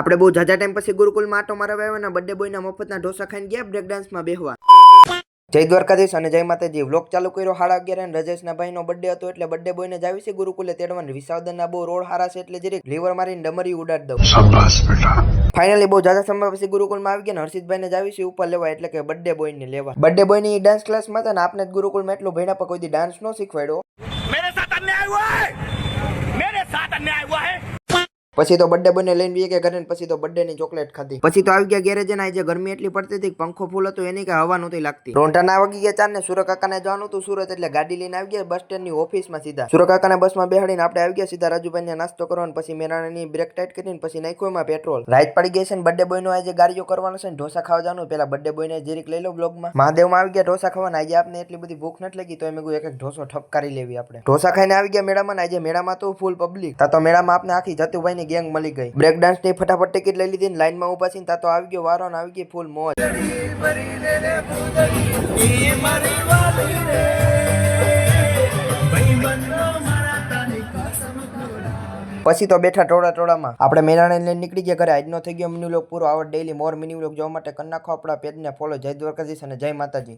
આપણે બહુ જાજા ટાઈમ પછી ગુરુકુલમાં આટો મારવા આવ્યો ને બર્થડે બોયના મફતના ઢોસા ખાઈને ગયા બ્રેક ડાન્સમાં બેહવા. જય દ્વારકાધીશ અને જય માતાજી. વ્લોગ ચાલુ કર્યો હાડા અગિયાર અને રજેશના ભાઈનો બર્થડે હતો એટલે બર્થડે બોયને જ આવી છે ગુરુકુલે તેડવાની. વિસાવદનના બહુ રોડ હારા છે એટલે જરીક લીવર મારીને ડમરી ઉડાડ દઉં. ફાઇનલી બહુ જાજા સમય પછી ગુરુકુલમાં આવી ગયા ને હર્ષિતભાઈને જ આવી છે ઉપર લેવા એટલે કે બર્થડે બોયને લેવા. બર્થડે બોયની ડાન્સ ક્લાસમાં હતા ને આપને ગુરુકુલમાં એટલું ભણ્યા પર કોઈ ડાન્સ નો શીખવાડ્યો. મેરે સાથ અન્યાય હોય! મેરે સાથ અન્યાય પછી તો બર્થડે બને લઈને બી કે ઘરે પછી તો બર્થડે ની ચોકલેટ ખાધી. પછી તો આવી ગયા ગેરેજ ને આજે ગરમી એટલી પડતી હતી પંખો ફૂલ હતો, એની કે હવા નહોતી લાગતી. રોંઢા ના વાગી ગયા ચાર ને સુરત કાકાને જવાનું હતું સુરત એટલે ગાડી લઈને આવી ગયા બસ સ્ટેન્ડની ઓફિસમાં સીધા. સુરત કાકાને બસમાં બેહાડીને આપણે આવી ગયા સીધા રાજુભાઈ નાસ્તો કરવાનો, પછી પછી મેરાણાની બ્રેક ટાઈટ કરીને પછી નાખ્યું એમાં પેટ્રોલ રાઈત પડી ગઈ છે ને બર્થડે બોય નો આજે ગાડીઓ કરવાનો છે ને ઢોસા ખાવા જવાનું. પેલા બર્થડે બોય ને જીરીક લઈ લો બ્લોગમાં મહાદેવમાં આવી ગયા ઢોસા ખાવાના. આજે આપને એટલી બધી ભૂખ નથી લાગી તો એમ એક એક ઢોસો ઠપકારી લેવી આપણે. ઢોસા ખાઈને આવી ગયા મેળામાં ને આજે મેળામાં તો ફૂલ પબ્લિક તો મેળામાં આપને આખી જતુભાઈ ની ગેંગ મળી ગઈ. બ્રેક ડાન્સની ફટાફટ ટિકિટ લઈ લીધી લાઈનમાં ઊભા છીએ તો આવી ગયો, વારો આવી ગઈ ફૂલ મોજ. પછી તો બેઠા ટોળા ટોળામાં આપણે મેરાણે લઈને નીકળી ગયા ઘરે. આજનો થઈ ગયો મિની લોક પૂરો. આવડ ડેલી મોર મિની લોક જોવા માટે કરી નાખો આપણા પેજને ફોલો જય દ્વારકાધીશ અને જય માતાજી.